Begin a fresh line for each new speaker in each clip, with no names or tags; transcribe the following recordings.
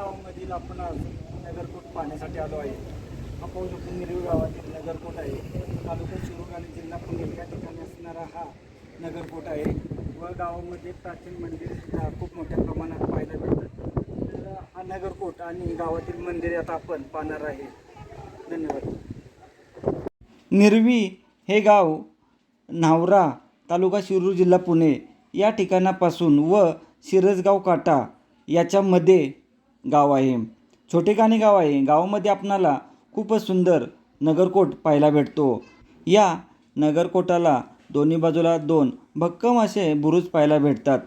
गावामधील आपण आज नगरकोट पाहण्यासाठी आलो आहे. हा पाहू शकतो निरवी गावातील नगरकोट आहे. तालुका शिरूर आणि जिल्हा पुणे या ठिकाणी असणारा हा नगरकोट आहे व गावामध्ये प्राचीन मंदिर सुद्धा खूप मोठ्या प्रमाणात पाहायला मिळतात. तर हा नगरकोट आणि गावातील मंदिर आता आपण पाहणार आहे. धन्यवाद. निरवी हे गाव न्हावरा तालुका शिरूर जिल्हा पुणे या ठिकाणापासून व शिरसगाव काटा याच्यामध्ये गाव आहे. छोटेखानी गाव आहे. गावामध्ये आपणाला खूपच सुंदर नगरकोट पाहायला भेटतो. या नगरकोटाला दोन्ही बाजूला दोन भक्कम असे बुरुज पाहायला भेटतात.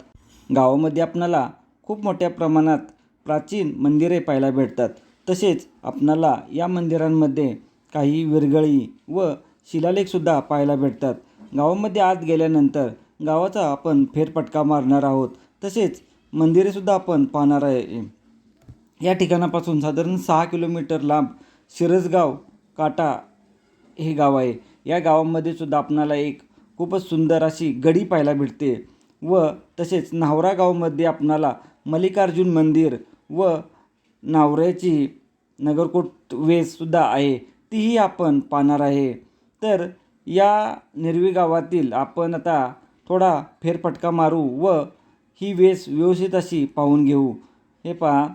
गावामध्ये आपणाला खूप मोठ्या प्रमाणात प्राचीन मंदिरे पाहायला भेटतात. तसेच आपणाला या मंदिरांमध्ये काही विरगळी व शिलालेखसुद्धा पाहायला भेटतात. गावामध्ये आत गेल्यानंतर गावाचा आपण फेरफटका मारणार आहोत. तसेच मंदिरेसुद्धा आपण पाहणार आहे. या ठिकाणापासून साधारण सहा किलोमीटर लांब शिरसगाव काटा हे गाव आहे. या गावामध्ये सुद्धा आपणाला एक खूपच सुंदर अशी गडी पाहायला भेटते व तसेच नावरा गावमध्ये आपणाला मल्लिकार्जुन मंदिर व नावऱ्याची नगरकोट वेससुद्धा आहे. तीही आपण पाहणार आहे. तर या निर्वी गावातील आपण आता थोडा फेरफटका मारू व ही वेस व्यवस्थित अशी पाहून घेऊ. हे पहा.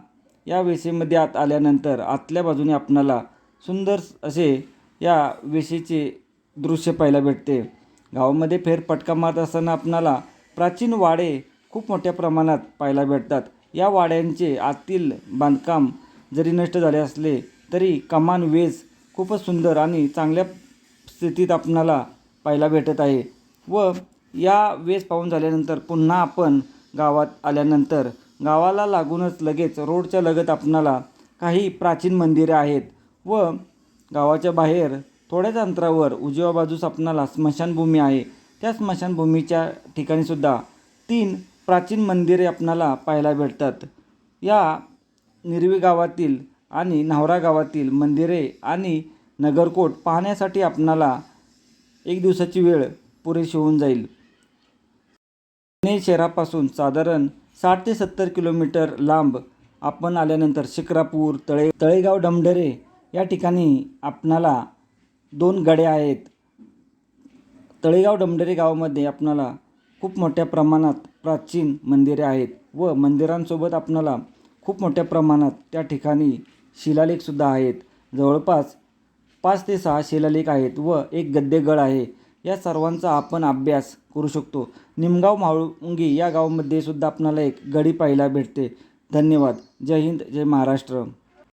या वेशीमध्ये आत आल्यानंतर आतल्या बाजूने आपणाला सुंदर असे या वेशीचे दृश्य पाहायला भेटते. गावामध्ये फेरफटका मारत असताना आपणाला प्राचीन वाडे खूप मोठ्या प्रमाणात पाहायला भेटतात. या वाड्यांचे आतील बांधकाम जरी नष्ट झाले असले तरी कमान वेस खूपच सुंदर आणि चांगल्या स्थितीत आपणाला पाहायला भेटत आहे. व या वेस पाहून झाल्यानंतर पुन्हा आपण गावात आल्यानंतर गावाला लागूनच लगेच रोडच्या लगत आपणाला काही प्राचीन मंदिरे आहेत व गावाच्या बाहेर थोड्याच अंतरावर उजव्या बाजूस आपणाला स्मशानभूमी आहे. त्या स्मशानभूमीच्या ठिकाणीसुद्धा तीन प्राचीन मंदिरे आपणाला पाहायला भेटतात. या निरवी गावातील आणि न्हावरा गावातील मंदिरे आणि नगरकोट पाहण्यासाठी आपणाला एक दिवसाची वेळ पुरेशी होऊन जाईल. पुणे शहरापासून साधारण साठ ते सत्तर किलोमीटर लांब आपण आल्यानंतर शिक्रापूर तळे तळेगाव डमढरे या ठिकाणी आपणाला दोन गड्या आहेत. तळेगाव डमढरे गावामध्ये आपणाला खूप मोठ्या प्रमाणात प्राचीन मंदिरे आहेत व मंदिरांसोबत आपणाला खूप मोठ्या प्रमाणात त्या ठिकाणी शिलालेखसुद्धा आहेत. जवळपास पाच ते सहा शिलालेख आहेत व एक गद्देगड आहे. या सर्वांचा आपण अभ्यास करू शकतो. निमगाव माळुंगी या गावामध्ये सुद्धा आपणाला एक गडी पाहायला भेटते. धन्यवाद. जय हिंद जय महाराष्ट्र.